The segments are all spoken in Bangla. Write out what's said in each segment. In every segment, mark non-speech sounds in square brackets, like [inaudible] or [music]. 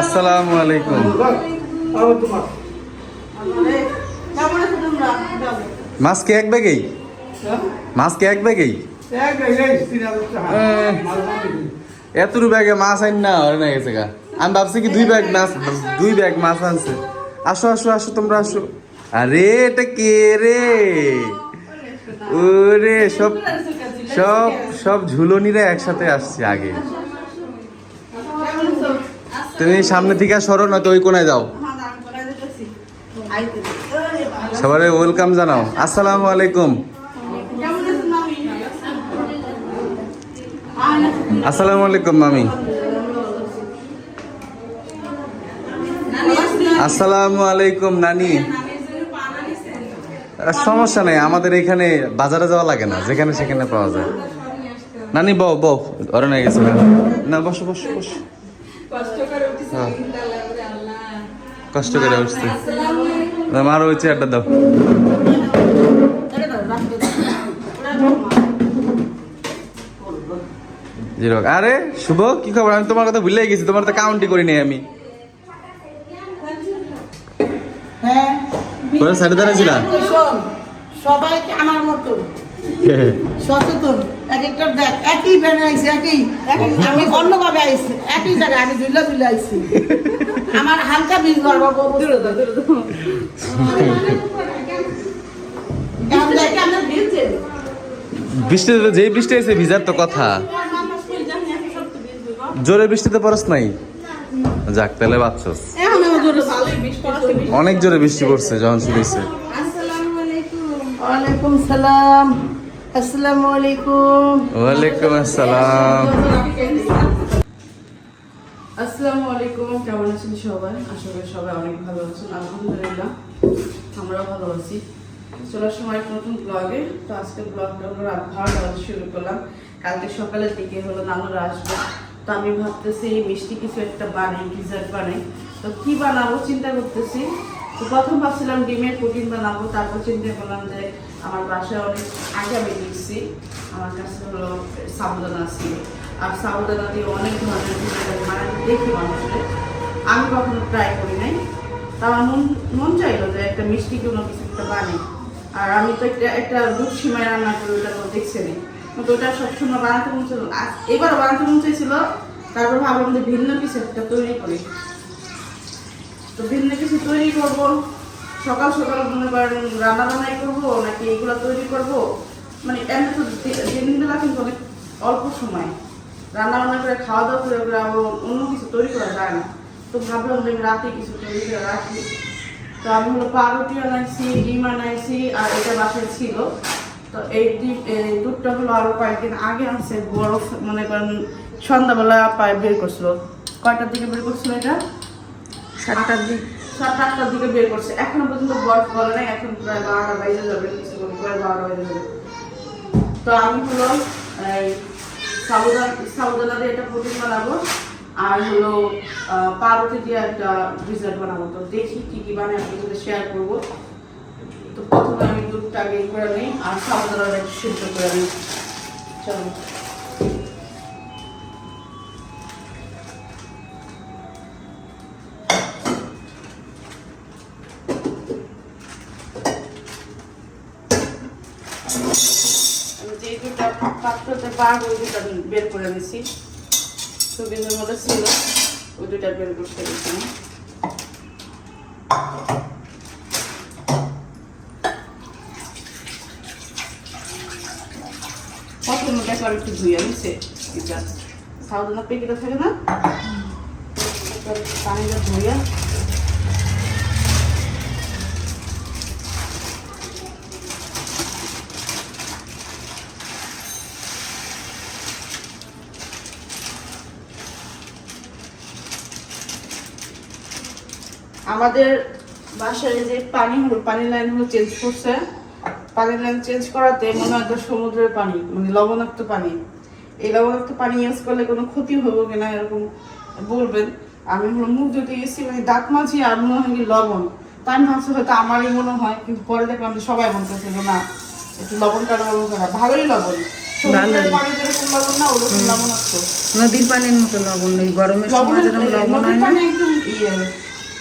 আসসালামু আলাইকুম মাছ কি এক ব্যাগেই? মাছ কি এক ব্যাগেই? এতটু ব্যাগে মাছ আইন না হয় না গেছে গা। আমি ভাবছি কি দুই ব্যাগ মাছ, দুই ব্যাগ মাছ আনছে। আসো আসো আসো, তোমরা আসো। আরে, এটা কে রে? ওরে, সব সব সব ঝুলনিরা একসাথে আসছে আগে। তুমি সামনে থেকে সরো নয়তো ওই কোনায় যাও। সবাই ওয়েলকাম জানাও। আসসালামু আলাইকুম। আসসালামু আলাইকুম, মামি। আসসালামু আলাইকুম, নানি। সমস্যা নেই, আমাদের এখানে বাজারে যাওয়া লাগে না, যেখানে সেখানে পাওয়া যায়। নানি, বউ বউ না গেছে। না, বসো বসো বসো হ্যাঁ। কষ্ট করে উঠছি আমার ওই চেয়ারটা দাও আরে শুভ কি খবর আমি তোমার কথা ভুলে গেছি তোমার তো কাউন্টই করি নাই আমি হ্যাঁ কোন সাইডে দাঁড়াইছিলা শোন, সবাইকে আমার মতো সচেতন এক একটা দেখ একই ভ্যানে আইছে একই একই আমি অন্যভাবে আইছি একই জায়গায় আমি আইছি। আমার হালকা বীজ গর্ব বৃষ্টিতে যেই বৃষ্টি আছে ভিজার তো কথা। জোরে বৃষ্টিতে পরস নাই? যাক তাহলে বাচ্চস অনেক জোরে বৃষ্টি পড়ছে যখন হয়েছে ওয়ালাইকুম সালাম। আসসালামু আলাইকুম ওয়ালাইকুম আসসালাম। আসসালামু আলাইকুম কেমন আছেন সবাই? আশা করি সবাই অনেক ভালো আছেন আলহামদুলিল্লাহ আমরাও ভালো আছি। চলার সময় একটা নতুন ব্লগে তো আজকে ব্লগটা হলো রাত বাজে শুরু করলাম। কালকে সকালের দিকে হলো নানুরা আসবে। তো আমি ভাবতেছি মিষ্টি কিছু একটা বানাই ডিজার্ট বানাই। তো কি বানাবো চিন্তা করতেছি তো প্রথম ভাবছিলাম ডিমের পুডিং বানাবো, তারপর চিন্তা করলাম যে আমার বাসায় অনেক আগে আমি দেখছি আমার কাছে হলো সাবুদানা ছিল আর সাবুদানা দিয়ে অনেক ধরনের মানে দেখি মানুষের আমি কখনো ট্রাই করি নাই। তা আমার মন মন চাইলো যে একটা মিষ্টি কোনো কিছু একটা বানাই আর আমি তো একটা একটা দুধ সিমাই রান্না করি ওটা তো দেখছি নি কিন্তু ওটা সবসময় বানাতে মন ছিল এবার বানাতে মন চাইছিল, তারপর ভাবলাম যে ভিন্ন কিছু একটা তৈরি করি। তো ভিন্ন কিছু তৈরি করব? সকাল সকাল মনে করেন রান্না বান্নাই করব নাকি এগুলো তৈরি করব? মানে এমনি তো দিনবেলা কিন্তু অনেক অল্প সময়। রান্না বান্না করে খাওয়া দাওয়া করে করে আবার অন্য কিছু তৈরি করা যায় না। তো ভাবলাম যে আমি রাতে কিছু তৈরি করে রাখি। তো আমি হলো পাউরুটি আনাইছি, ডিম আনাইছি আর এটা বাসায় ছিল। তো এই ডিম দুধটা হলো আরও কয়েকদিন আগে আনছে, বরফ মনে করেন সন্ধ্যাবেলা পায়ে বের করছিল। কয়টার দিকে বের করছিল এটা? সাতটার দিকে আটটার দিকে বের করছে। এখনও পর্যন্ত বরফ বলে নাই, এখন প্রায় বারোটা বাইরে যাবে প্রায় বারোটা বাইরে যাবে। তো আমি হলো সাবুদানা সাবুদানা দিয়ে একটা প্রোটিন বানাবো, আর হলো পাউরুটি দিয়ে একটা ডিজার্ট বানাবো। তো দেখি কি কি বানাই আপনাদের সাথে শেয়ার করব। তো প্রথমে আমি দুধটা আগে করে নিই, আর সাবুদানাটা একটু সিদ্ধ করে নিই। চলো। ওই দুটা বের করে নিছি। সুবিধের মধ্যে ছিল ওই দুটা বের করতে গেছি প্রথমে দেখো একটু ধুয়ে নিছে এটা। সাউদানা প্যাকেটে থাকে না? পানিটা ধুয়ে আমাদের বাসায় যে পানি হলো পানি লাইন হলো চেঞ্জ করছে। পানি লাইন চেঞ্জ করাতে মনে হয় সমুদ্রের পানি মানে লবণাক্ত পানি। এই লবণাক্ত পানি ইউজ করলে কোনো ক্ষতি হবে কিনা এরকম বলবেন। আমি হলো মুখ ধুতে গেছি মানে দাঁত মাঝি আর মনে হয় লবণ। তাই আমি ভাবছি হয়তো আমারই মনে হয় কিন্তু পরে দেখলাম যে সবাই বলতেছে যে না। একটু লবণটা লবণ। করা ভালোই। লবণ লবণ নদীর পানির মতো লবণ গরমের সময় যেরকম লবণ হয় না। একদম ইয়ে।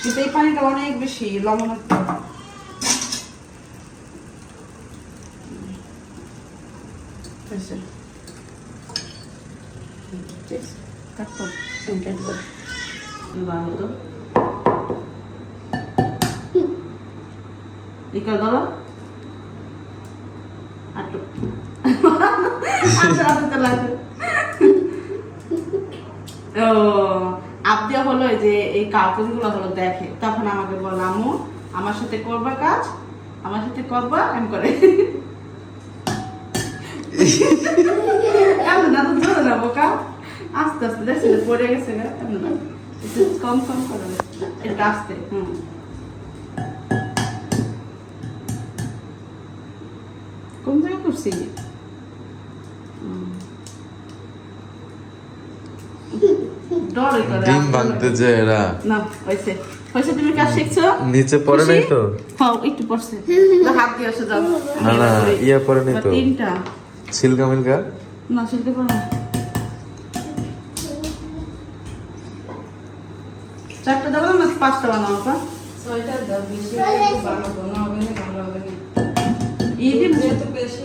কিন্তু এই পানিটা অনেক বেশি লবণাক্ত। ঠিক আছে, কাটতো। হুম, কেটে যে এই কাগজগুলো হলো দেখে, তখন আমাকে বলে আম্মু, আমার সাথে করবা কাজ? আমার সাথে করবা? আমি করে এমন না তো না বোকা আস্তে আস্তে, দেখছি পড়ে গেছে, না? এমন না। কম কম করে এটা আস্তে, হুম। কোন জায়গায় করছি হুম। ডরে করে ডিম ভাঙতে যে এরা। না হয়েছে। হয়েছে তুমি কাজ শিখছো? নিচে পড়ে নাই তো? হ্যাঁ একটু পড়ছে। হাত দিয়ে আসে যাও। না না ইয়ে পড়ে নাই তো। তিনটা। সিলকা মিলকা? না শিখতে পারো না। চারটা দেবো না পাঁচটা বানাবো পা ছয়টা দাও বেশি বানাবো না হবে না ভালো হবে না। এই দিন যেহেতু বেশি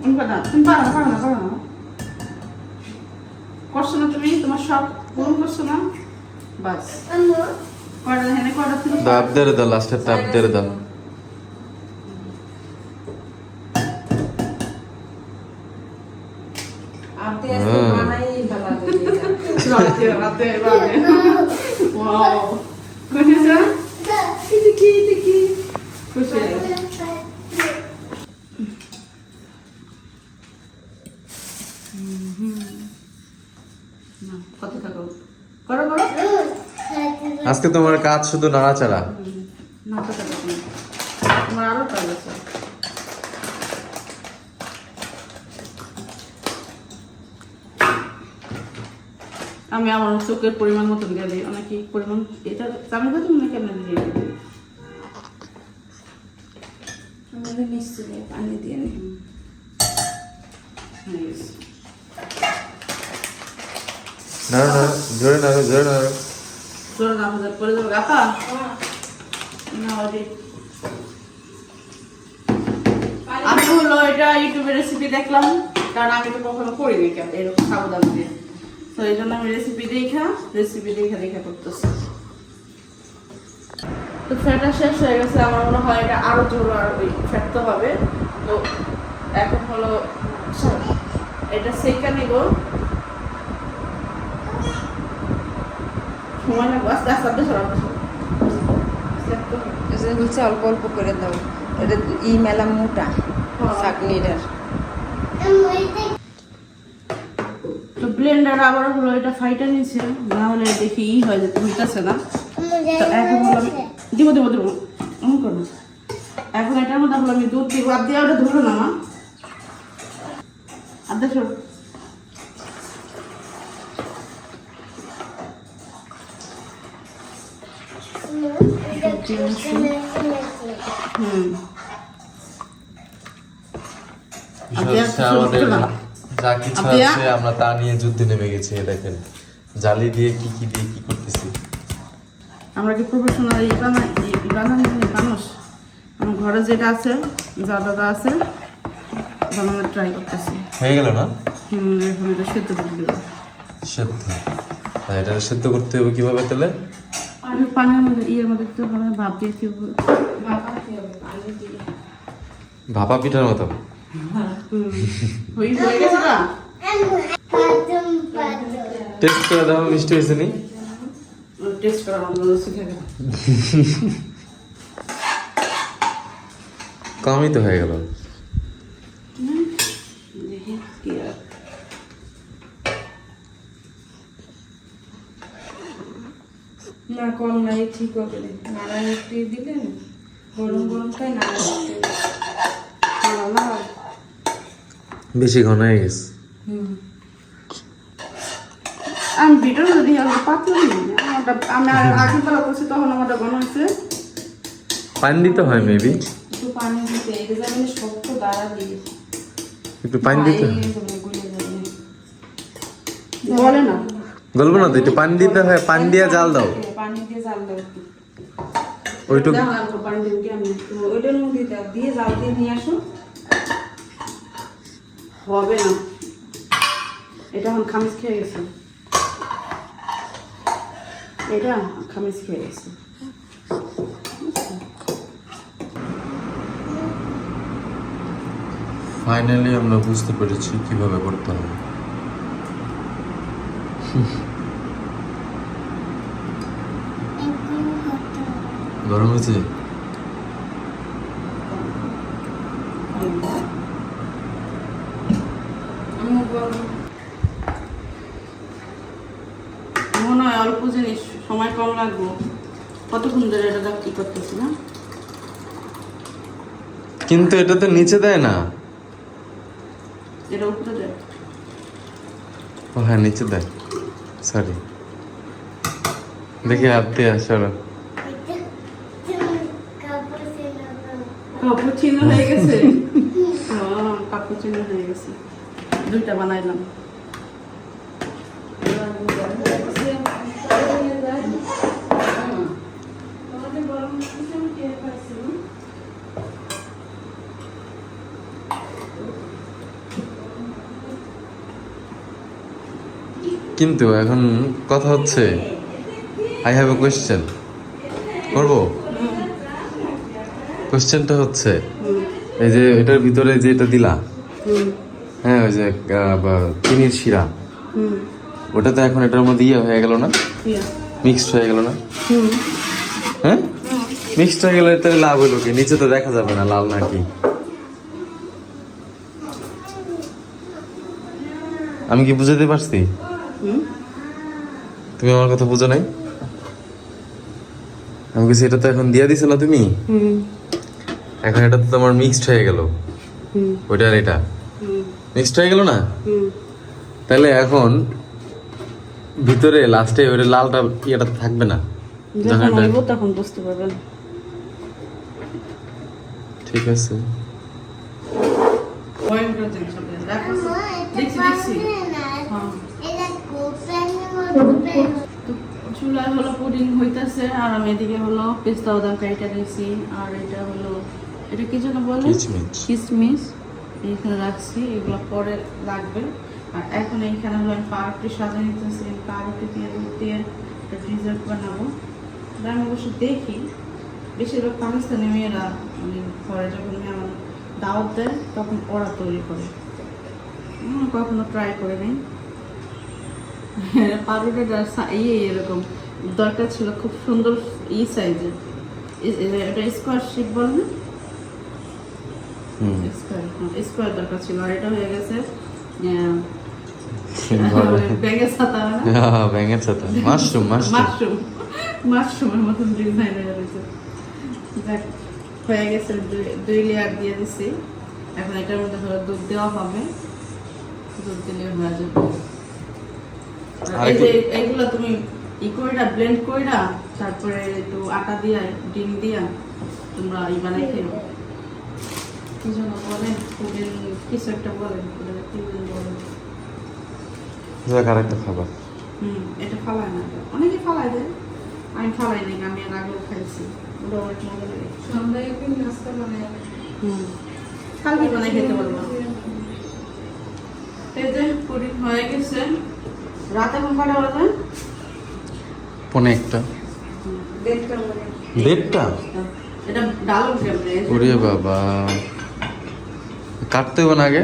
তুমি না তুমি পারো না পারো না পারো না। করছ না তুমি? তোমার সব পূরণ করছ না? বাস। হেনে কয়টা ছিল দাব দেরে দাও লাস্টের দাব দাও। [laughs] রাতে রাতে রাতে। [laughs] ওয়াও খুশি না দেখি দেখি খুশি না কত থাকো করো করো আজকে তোমার কাজ শুধু নাড়াচাড়া। না আমি আমার চোখের পরিমাণ মতো দিয়ে দিই। অনেকে পরিমাণ? এটা আমি তো তুমি কেমন দিয়ে দিই আমাদের পানি দিয়ে নি গেছে। নাড়ো নাড়ো জোরে নাড়ো জোরে নাড়ো। না আমাদের করে দেবো গাপা না ওরে আমি হলো এটা ইউটিউবে রেসিপি দেখলাম। কারণ আমি তো কখনো করিনি এরকম সাবধান দিয়ে। তো এই জন্য আমি রেসিপি দেখা রেসিপি দেখা দেখা করতেছি। তো ফ্যাটটা শেষ হয়ে গেছে। আমার মনে হয় এটা আরও জোর আর ওই ফ্যাটতে হবে। তো এখন হলো, এটা সেকা নিব। সময় লাগবে আস্তে আস্তে আস্তে সরাতে বলছে অল্প অল্প করে দাও। এটা ই মেলা মোটা চাটনিটার তো ব্লেন্ডার আবার হলো এটা ফাইটা নিয়েছে। না হলে দেখি ই হয় যে হইতেছে না। তো এখন হলো আমি দিব দিব দিব। এমন করো। না। এখন এটার মধ্যে হলো আমি দুধ দিব। আর দিয়ে ওটা ধরো না মা। আর দেখো যা কিছু আছে আমরা তা নিয়ে যুদ্ধে নেমে গেছি দেখেন। জালি দিয়ে কি কি দিয়ে কি করতেছি। আমরা কি প্রফেশনাল বানানি মানুষ? আমার ঘরে যেটা আছে যা দাদা আছে বানানোর ট্রাই করতেছি। হয়ে গেল না? হুম এখন এটা সেদ্ধ করে দেবো সেদ্ধ। এটা সেদ্ধ করতে হবে কীভাবে তাহলে? আমি পানির মধ্যে ইয়ের মধ্যে দিতে হবে ভাপ দিয়ে কি হবে। ভাপা পিঠার মতো। টেস্ট করে দাও মিষ্টি হয়েছে নি? টেস্ট করা কমই তো হয়ে গেল দেখি কি আর না কম নাই ঠিক হবে নাড়া একটু দিলেন? গরম গরমটাই নাড়া একটু ভালো না বেশি ঘন হয়ে গেছে। আমি ভিডিও যদি আমি পাতলা আমি আগে বেলা করছি তখন আমারটা গণ হয়েছে। পানি দিতে হয় মেবি একটু পানি দিতে যেমন শক্ত দাঁড়া দিয়ে। একটু পানি দিতে এই তুমি গুলে যাবে। বলে না। গলবো না তো একটু পানি দিতে হয় পানি দিয়ে জাল দাও। পানি দিয়ে জাল দাও ওইটুকু। পানি দেবো আমি ওইটার মধ্যে দিয়ে জাল দিয়ে নিয়ে আসো। হবে না। এটা এখন খামিজ খেয়ে গেছে। এটা খামিজ খেয়ে গেছে। ফাইনালি আমরা বুঝতে পেরেছি কীভাবে করতে হবে। গরম হয়েছে? মনে হয় অল্প জিনিস সময় কম লাগবো। কতক্ষণ ধরে এটা কি করতেছি না? কিন্তু এটা তো নিচে দেয় না। এটা উপরে দেয়। ও হ্যাঁ নিচে দেয়। সরি দেখি হাত দিয়ে আসলে কাপুচিনো হয়ে গেছে? চিহ্ন হয়ে গেছে। দুইটা বানাইলাম। কিন্তু এখন কথা হচ্ছে আই হ্যাভ এ কোয়েশ্চেন করব? কোয়েশ্চেনটা হচ্ছে, এই যে এটার ভিতরে যে এটা দিলা হ্যাঁ ওই যে চিনির শিরা ওটা তো এখন এটার মধ্যে ইয়ে হয়ে গেল না? মিক্সড হয়ে গেল না? হ্যাঁ? মিক্সড হয়ে গেলে তাহলে লাভ হলো কি? নিচে তো দেখা যাবে না, লাল নাকি? আমি কি বুঝাতে পারছি? তুমি আমার কথা বুঝো নাই? আমি কিছু এটা তো এখন দিয়ে দিছো না তুমি এখন এটা তো তোমার মিক্সড হয়ে গেল। ওইটা আর এটা? মিক্সড হয়ে গেল না? তাহলে এখন ভিতরে লাস্টে ওই লালটা ইয়েটা থাকবে না? যখন তখন বুঝতে পারবেন। ঠিক আছে। ভয়ঙ্কর জিনিস হবে। দেখো। দেখছি দেখছি। হ্যাঁ। চুলায় হলো পুডিং হইতাছে আর আমি এদিকে হলো পেস্তা বাদাম কাইটা দিয়েছি আর এটা হলো এটা কি যেন বলে? কিসমিস। এইখানে রাখছি এগুলো পরে লাগবে। আর এখন এইখানে হলো আমি পাউরুটি সাজিয়ে নিতেছি পাউরুটি দিয়ে দুধ দিয়ে একটা ডিজার্ট বানাবো। এটা আমি অবশ্য দেখি বেশিরভাগ পাকিস্তানি মেয়েরা মানে ঘরে যখন মেহমান দাওয়াত দেয় তখন ওরা তৈরি করে। কখনো ট্রাই করে নেই। [laughs] পাউরুটিটা ইয়ে এরকম। দরকার ছিল খুব সুন্দর ই সাইজের এটা স্কোয়ার শেপ বলে না? স্কোয়ার স্কোয়ার দরকার ছিল। আর এটা হয়ে গেছে ব্যাঙের ছাতা না? ব্যাঙের সাথে মাশরুম মাশরুম মাশরুমের মতন ডিজাইন হয়ে গেছে দেখ হয়ে গেছে দুই- দুই লেয়ার দিয়ে দিছি। এখন এটার মধ্যে দুধ দেওয়া হবে। দুধ দিলে হয়ে যাবে। এই যে এইগুলো তুমি ই কইরা ব্লেন্ড কইরা তারপরে একটু আটা দিয়া ডিম দিয়া তোমরা ই বানাই খেও কি যেন বলে পুডিং কিছু একটা বলে কি বলে আরেকটা খাবার? হুম এটা ফালায় না অনেকে ফালায় দেয় আমি ফালাই নাই আমি আর আগেও খাইছি। ওটা অনেক মজা লাগে। সন্ধ্যায় একদিন নাস্তা বানাই হুম কালকে বানাই খেতে পারব এই যে পুডিং হয়ে গেছে রাতে এখন কটা বাজে? পনে একটা। দেড়টা এটা ডাল ওরে বাবা। কাটতে হবে না আগে?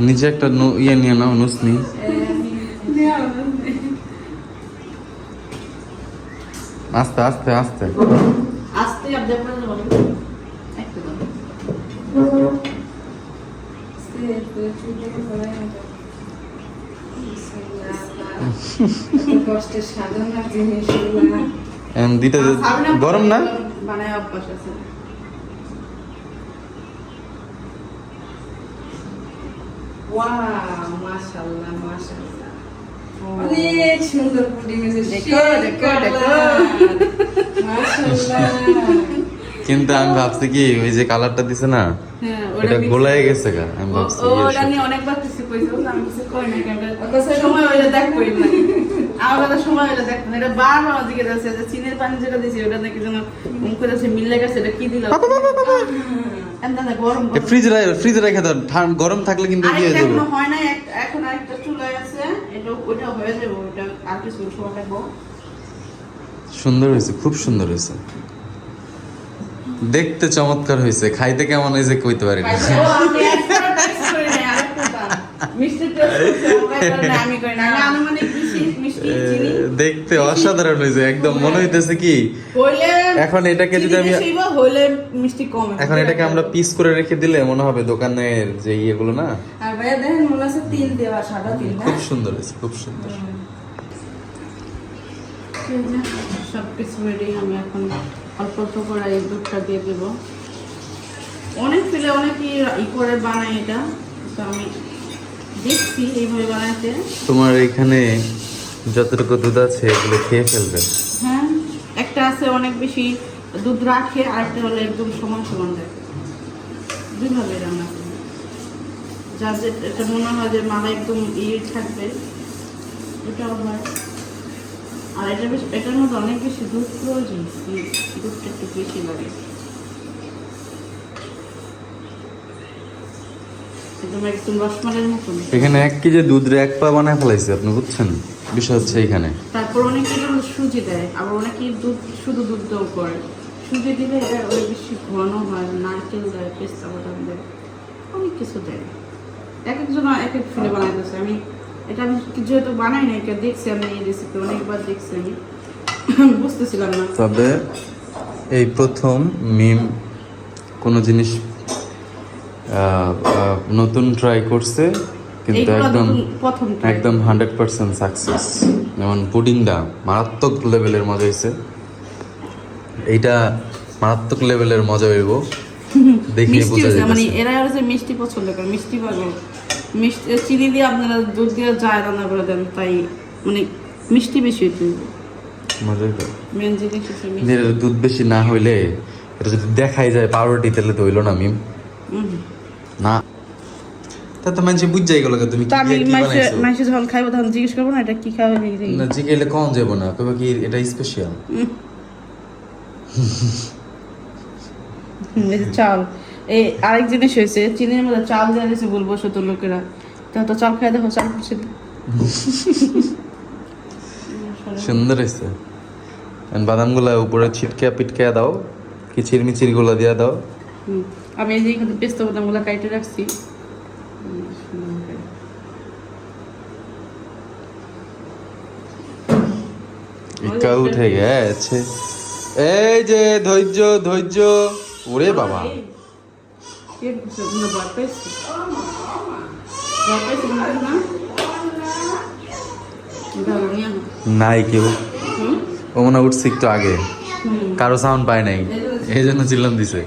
নিচে একটা নু- ইয়ে নিয়ে নাও নুসনি আস্তে আস্তে আস্তে। আস্তে আপনি আপনার যাবেন একটু দাও কষ্টের সাধনার জিনিস এখন দিতে গরম না? বানায় অভ্যাস আছে। ওয়াও মাশাআল্লাহ মাশাআল্লাহ। অনেক সুন্দর পুডিং হয়েছে দেখো, দেখো, দেখো। মাশাআল্লাহ। কিন্তু আমি ভাবছি কি ওই যে কালারটা দিছে না হ্যাঁ। এটা গোলায় গেছে গা আমি ভাবছি ইয়ে ওটা। নিয়ে অনেকবার কিছু কইছে আমি কিছু কই না কেন সময় হইলে দেখ কই না। আমার কথা সময় হইলে দেখ না এটা আমার দিকে যাচ্ছে যে চিনের পানি যেটা দিছি ওটা নাকি যেন মুখ করে যাচ্ছে মিলে গেছে এটা কি দিল? না গরম এ ফ্রিজে রাখ- ফ্রিজে রেখে দাও গরম থাকলে কিন্তু হয় এক- এখন আরেকটা চুলায় আছে এটা ওটা হয়ে যাবে ওটা আর কিছু সময় লাগবো। সুন্দর হয়েছে খুব সুন্দর হয়েছে। দেখতে চমৎকার হয়েছে। খাইতে কেমন হয়েছে কইতে পারি না। দেখতে অসাধারণ হয়েছে একদম মনে হইতেছে কি এখন এটাকে যদি আমি। এখন এটাকে আমরা পিস করে রেখে দিলে মনে হবে দোকানের যে ইয়েগুলো না? খুব সুন্দর হয়েছে খুব সুন্দর। সবকিছু রেডি আমি এখন অল্প অল্প করে এই দুধটা দিয়ে দেবো। অনেক ফেলে অনেকই ই করে বানাই এটা তো আমি দেখছি এইভাবে বানাইতে। তোমার এখানে যতটুকু দুধ আছে এগুলো খেয়ে ফেলবে। হ্যাঁ একটা আছে অনেক বেশি দুধ রাখে আর একটা হলো একদম সমান সমান রাখে। দুইভাবে রান্না করি। যাদের এটা মনে হয় যে মালা একদম ইয়ে থাকবে এটাও হয়। আর এটা বেশ এটার মধ্যে অনেক বেশি দুধ প্রয়োজন দুধটা একটু বেশি লাগে। এখানে এক কেজি দুধ রে এক পা বানায় ফেলাইছে আপনি বুঝছেন? বিষয় হচ্ছে এখানে। তারপর অনেকে সুজি দেয় আবার অনেকে দুধ শুধু দুধ দেও করে। সুজি দিলে এটা অনেক বেশি ঘন হয় নারকেল দেয় পেস্তা বাদাম দেয় অনেক কিছু দেয়। এক একজন এক এক ফুলে বানাইতেছে আমি এটা আমি যেহেতু বানাই না এটা দেখছি আমি এই রেসিপি অনেকবার দেখছি আমি। বুঝতেছিলাম না। তবে এই প্রথম মিম কোনো জিনিস নতুন ট্রাই করছে কিন্তু একদম প্রথম একদম হান্ড্রেড পার্সেন্ট সাকসেস যেমন পুডিংটা মারাত্মক লেভেলের মজা হয়েছে এইটা মারাত্মক লেভেলের মজা হইব। [laughs] দেখে বোঝা হয়েছে মানে এরা হচ্ছে মিষ্টি পছন্দ করে মিষ্টি পাগল। মিষ্টি চিনি দিয়ে আপনারা দুধ দিয়ে যায় রান্না করে দেন তাই মানে মিষ্টি বেশি হইতে হবে। মেন জিনিস হচ্ছে দুধ বেশি না হইলে এটা যদি দেখাই যায় পাউরুটি তাহলে তো হইল না মিম। না। তা তো মানুষ বুঝাই গেল তুমি আমি কি যখন খাইবো তখন জিজ্ঞেস করব না এটা কি খাবে না জিগাইলে কম যাব না কবে কি এটা স্পেশাল চাল। এই আরেক জিনিস হয়েছে চিনির মধ্যে চাল দেওয়া দিয়েছে বলব শত লোকেরা তা তো চাল খাই দেখো চাল সুন্দর হয়েছে। বাদামগুলা উপরে ছিটকে পিটকে দাও কিচির মিচিরগুলা দিয়া দাও। আমি এই যে এখানে পেস্তা কাইটে রাখছি। ইকা উঠে গেছে। এই যে ধৈর্য ধৈর্য ওরে বাবা। কে ভয় পাইছো? ভয় তোমরা না? নাই কেউ? ও মনে উঠছে একটু আগে কারও সাউন্ড পায় নাই এই জন্য চিল্লাম দিছে